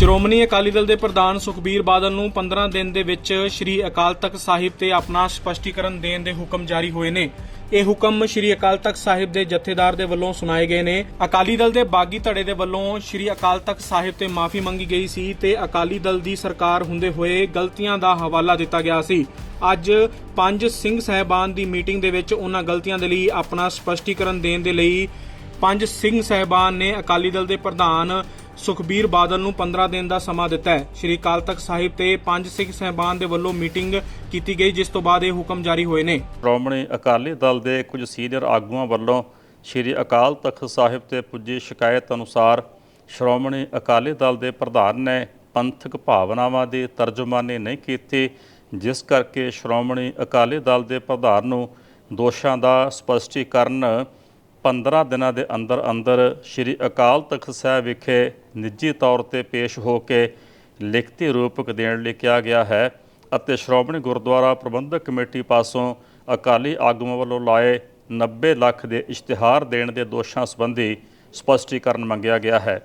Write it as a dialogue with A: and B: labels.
A: ਸ਼੍ਰੋਮਣੀ ਅਕਾਲੀ ਦਲ ਦੇ ਪ੍ਰਧਾਨ ਸੁਖਬੀਰ ਬਾਦਲ ਨੂੰ 15 ਦਿਨ ਦੇ ਵਿੱਚ ਸ੍ਰੀ ਅਕਾਲ ਤਖਤ ਸਾਹਿਬ ਤੇ ਆਪਣਾ ਸਪਸ਼ਟੀਕਰਨ ਦੇਣ ਦੇ ਹੁਕਮ ਜਾਰੀ ਹੋਏ ਨੇ। ਇਹ ਹੁਕਮ ਸ੍ਰੀ ਅਕਾਲ ਤਖਤ ਸਾਹਿਬ ਦੇ ਜਥੇਦਾਰ ਦੇ ਵੱਲੋਂ ਸੁਣਾਏ ਗਏ ਨੇ। ਅਕਾਲੀ ਦਲ ਦੇ ਬਾਗੀ ਧੜੇ ਦੇ ਵੱਲੋਂ ਸ੍ਰੀ ਅਕਾਲ ਤਖਤ ਸਾਹਿਬ ਤੇ ਮਾਫੀ ਮੰਗੀ ਗਈ ਸੀ ਤੇ ਅਕਾਲੀ ਦਲ ਦੀ ਸਰਕਾਰ ਹੁੰਦੇ ਹੋਏ ਗਲਤੀਆਂ ਦਾ ਹਵਾਲਾ ਦਿੱਤਾ ਗਿਆ ਸੀ। ਅੱਜ ਪੰਜ ਸਿੰਘ ਸਹਿਬਾਨ ਦੀ ਮੀਟਿੰਗ ਦੇ ਵਿੱਚ ਉਹਨਾਂ ਗਲਤੀਆਂ ਦੇ ਲਈ ਆਪਣਾ ਸਪਸ਼ਟੀਕਰਨ ਦੇਣ ਦੇ ਲਈ ਪੰਜ ਸਿੰਘ ਸਹਿਬਾਨ ਨੇ ਅਕਾਲੀ ਦਲ ਦੇ ਪ੍ਰਧਾਨ ਸੁਖਬੀਰ ਬਾਦਲ ਨੂੰ 15 ਦਿਨ ਦਾ ਸਮਾਂ ਦਿੱਤਾ ਹੈ। ਸ਼੍ਰੀ ਅਕਾਲ ਤਖਤ ਸਾਹਿਬ ਤੇ ਪੰਜ ਸਿੱਖ ਸਹਿਬਾਨ ਦੇ ਵੱਲੋਂ ਮੀਟਿੰਗ ਕੀਤੀ ਗਈ, ਜਿਸ ਤੋਂ ਬਾਅਦ ਇਹ ਹੁਕਮ ਜਾਰੀ ਹੋਏ ਨੇ।
B: ਸ਼੍ਰੋਮਣੀ ਅਕਾਲੀ ਦਲ ਦੇ ਕੁਝ ਸੀਨੀਅਰ ਆਗੂਆਂ ਵੱਲੋਂ ਸ੍ਰੀ ਅਕਾਲ ਤਖਤ ਸਾਹਿਬ ਤੇ ਪੁੱਜੀ ਸ਼ਿਕਾਇਤ ਅਨੁਸਾਰ ਸ਼੍ਰੋਮਣੀ ਅਕਾਲੀ ਦਲ ਦੇ ਪ੍ਰਧਾਨ ਨੇ ਪੰਥਕ ਭਾਵਨਾਵਾਂ ਦੀ ਤਰਜਮਾਨੀ ਨਹੀਂ ਕੀਤੀ, ਜਿਸ ਕਰਕੇ ਸ਼੍ਰੋਮਣੀ ਅਕਾਲੀ ਦਲ ਦੇ ਪ੍ਰਧਾਨ ਨੂੰ ਦੋਸ਼ਾਂ ਦਾ ਸਪਸ਼ਟੀਕਰਨ 15 ਦਿਨਾਂ ਦੇ ਅੰਦਰ ਅੰਦਰ ਸ੍ਰੀ ਅਕਾਲ ਤਖਤ ਸਾਹਿਬ ਵਿਖੇ ਨਿੱਜੀ ਤੌਰ ਤੇ ਪੇਸ਼ ਹੋ ਕੇ ਲਿਖਤੀ ਰੂਪਕ ਦੇਣ ਲਈ ਕਿਹਾ ਗਿਆ ਹੈ ਅਤੇ ਸ਼੍ਰੋਮਣੀ ਗੁਰਦੁਆਰਾ ਪ੍ਰਬੰਧਕ ਕਮੇਟੀ ਪਾਸੋਂ ਅਕਾਲੀ ਆਗੂਆਂ ਵੱਲੋਂ ਲਾਏ 90 ਲੱਖ ਦੇ ਇਸ਼ਤਿਹਾਰ ਦੇਣ ਦੇ ਦੋਸ਼ਾਂ ਸੰਬੰਧੀ ਸਪਸ਼ਟੀਕਰਨ ਮੰਗਿਆ ਗਿਆ ਹੈ।